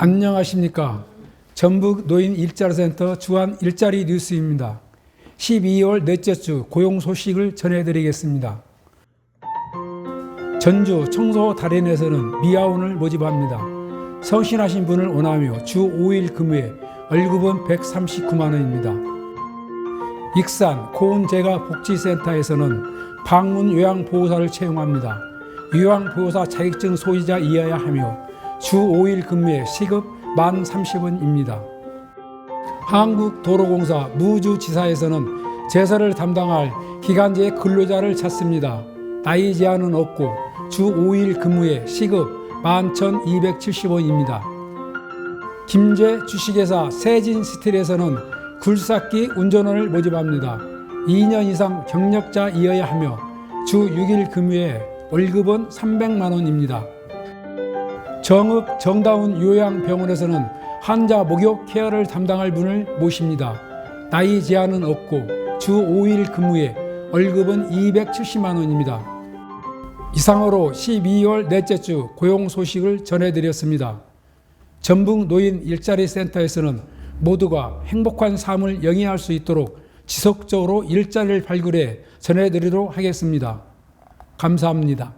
안녕하십니까. 전북 노인 일자리센터 주한 일자리 뉴스입니다. 12월 넷째 주 고용 소식을 전해드리겠습니다. 전주 청소 달인에서는 미아원을 모집합니다. 성신하신 분을 원하며 주 5일 근무에 월급은 139만 원입니다. 익산 고운재가 복지센터에서는 방문 요양보호사를 채용합니다. 요양보호사 자격증 소유자이어야 하며 주 5일 근무에 시급 만 30원입니다. 한국도로공사 무주지사에서는 제설을 담당할 기간제 근로자를 찾습니다. 나이 제한은 없고 주 5일 근무에 시급 11,270원입니다. 김제 주식회사 세진스틸에서는 굴삭기 운전원을 모집합니다. 2년 이상 경력자이어야 하며 주 6일 근무에 월급은 300만 원입니다. 정읍 정다운 요양병원에서는 환자 목욕 케어를 담당할 분을 모십니다. 나이 제한은 없고 주 5일 근무에 월급은 270만 원입니다. 이상으로 12월 넷째 주 고용 소식을 전해드렸습니다. 전북 노인 일자리 센터에서는 모두가 행복한 삶을 영위할 수 있도록 지속적으로 일자리를 발굴해 전해드리도록 하겠습니다. 감사합니다.